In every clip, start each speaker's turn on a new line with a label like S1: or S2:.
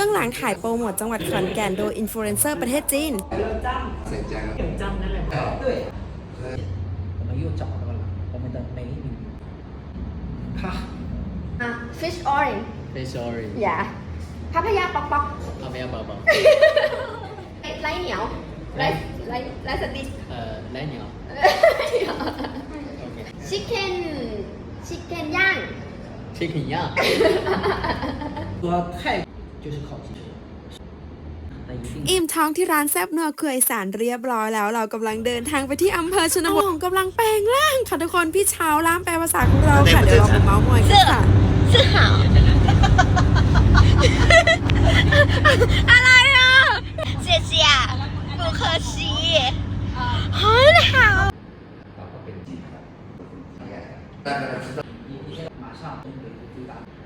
S1: บื้องหลังถ่ายโปรโมทจังหวัดขอนแก่นโดยอินฟลูเอนเซอร์ประเทศจีน
S2: เสียใจครั
S3: บ kiểu trăm đó là có tuổi ผ
S4: มอายุจอดแล้วละผ
S5: มเป็
S6: นตั
S5: วเป็นที่ค่งค่ะ fish orange. Say sorry Yeah. Papaya bok bok.
S6: เอาไม่เอาเบา
S5: Lấy- Lấy nhậu. Lấy lấy lấy sạch
S6: đi. เอ่อแล้วเหนียว
S5: ชิคเก้นชิคเก้นย่าง
S6: ชิคเก้นย่าย
S4: ตัวไข่ 就是烤鸡翅，那一定
S1: อิ่มท้องที่ร้านแซบนัวเคยสารเรียบร้อยแล้ว เรากำลังเดินทางไปที่อำเภอชนบทกำลังแปลงร่างค่ะทุกคนพี่เช้าล่ามแปลภาษาของเราค่ะเดี๋ยวเรามาเมาส์มอยกันค่ะ
S5: 是好อะไรอ่ะ谢谢不客气很好
S4: 你你马上东北就抵达，呃，咱们去访问。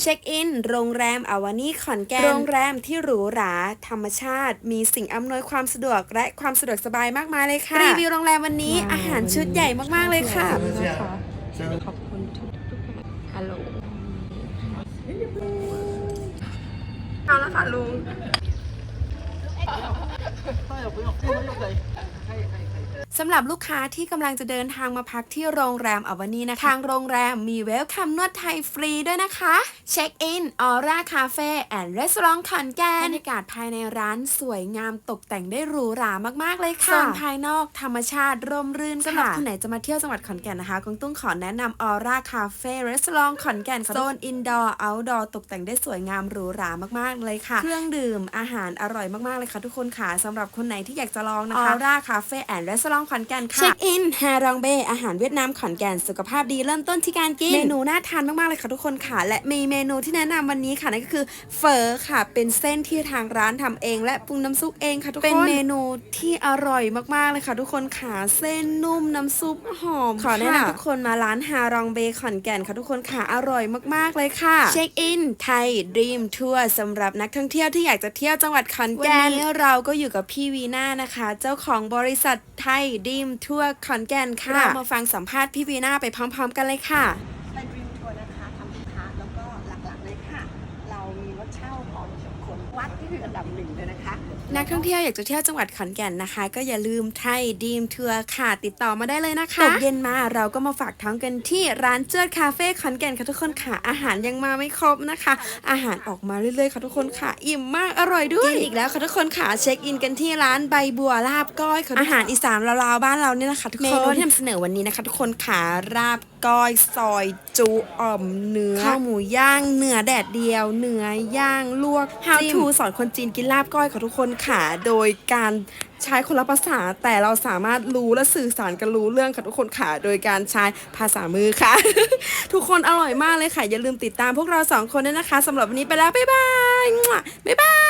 S1: เช็คอิน โรงแรมอาวานี่ขอนแก่น โรงแรมที่หรูหรา ธรรมชาติ มีสิ่งอำนวยความสะดวกและความสะดวกสบายมากมายเลยค่ะ รีวิวโรงแรมวันนี้อาหารชุดใหญ่มากๆเลยค่ะ
S5: ขอบคุณทุกทุกฮัลโหล
S1: เอาละค่ะลุง สำหรับลูกค้าที่กำลังจะเดินทางมาพักที่โรงแรมอวานีนะคะ ทางโรงแรมมีเวลคัมนวดไทยฟรีด้วยนะคะ เช็คอินออร่าคาเฟ่แอนด์รีสอร์ทขอนแก่นบรรยากาศภายในร้านสวยงามตกแต่งได้หรูหรามากๆเลยค่ะโซนภายนอกธรรมชาติร่มรื่นสำหรับคนไหนจะมาเที่ยวจังหวัดขอนแก่นนะคะกงตุ้งขอแนะนำออร่าคาเฟ่รีสอร์ทขอนแก่นค่ะโซนอินดอร์เอาท์ดอร์ตกแต่งได้สวยงามหรูหรามากๆเลยค่ะ เครื่องดื่มอาหารอร่อยมากๆเลยค่ะทุกคนค่ะสำหรับคนไหนที่อยากจะลองนะคะออร่าคาเฟ่แอนด์รีสอร์ทขอนแก่นค่ะ เช็คอินฮารองเบอาหารเวียดนามขอนแก่นสุขภาพดีเริ่มต้นที่การกิน เมนูน่าทานมากๆเลยค่ะทุกคนค่ะ และมีเมนูที่แนะนำวันนี้ค่ะนั่นก็คือเฟอค่ะ เป็นเส้นที่ทางร้านทำเอง และปรุงน้ำซุปเองค่ะทุกคน เป็นเมนูที่อร่อยมากๆเลยค่ะทุกคนค่ะ เส้นนุ่มน้ำซุปหอม ขอแนะนำทุกคนมาร้านฮารองเบขอนแก่นค่ะทุกคนค่ะ อร่อยมากๆเลยค่ะ เช็คอินไทยดีมทัวร์สำหรับนักท่องเที่ยวที่อยากจะเที่ยวจังหวัดขอนแก่นวันนี้เราก็อยู่กับพี่วีน่านะคะ เจ้าของบริษัทไทยดีมทัวร์ขอนแก่นค่ะ เรามาฟังสัมภาษณ์พี่วีน่าไปพร้อม ๆ กันเลยค่ะ
S7: ถเช่าของขนวัดที่คืออันดับหนึ่งเลยนะคะ
S1: นักท่องเที่ยวอยากจะเที่ยวจังหวัดขอนแก่นนะคะ ก็อย่าลืมไทยดีมทัวร์ค่ะ ติดต่อมาได้เลยนะคะ ตกเย็นมาเราก็มาฝากท้องกันที่ร้านเจือดคาเฟ่ขอนแก่นค่ะทุกคนค่ะ อาหารยังมาไม่ครบนะคะ อาหารออกมาเรื่อยๆค่ะทุกคนค่ะ อิ่มมากอร่อยด้วยกินอีกแล้วค่ะทุกคนค่ะเช็คอินกันที่ร้านใบบัวลาบก้อยค่ะอาหารอีสานลาวๆบ้านเราเนี่ยนะคะทุกคนเมนูที่นำเสนอวันนี้นะคะ ทุกคนค่ะราบก้อยซอย จุอ่อมเนื้อข้าวหมูย่างเนื้อแดดเดียวเนื้อย่างลวก How to สอนคนจีนกินลาบก้อยค่ะทุกคนค่ะ โดยการใช้คนละภาษาแต่เราสามารถรู้และสื่อสารกันรู้เรื่องค่ะทุกคนค่ะ โดยการใช้ภาษามือค่ะ ทุกคนอร่อยมากเลยค่ะ อย่าลืมติดตามพวกเราสองคนด้วยนะคะสำหรับวันนี้ไปแล้ว บ๊ายบายมั่วบ๊ายบาย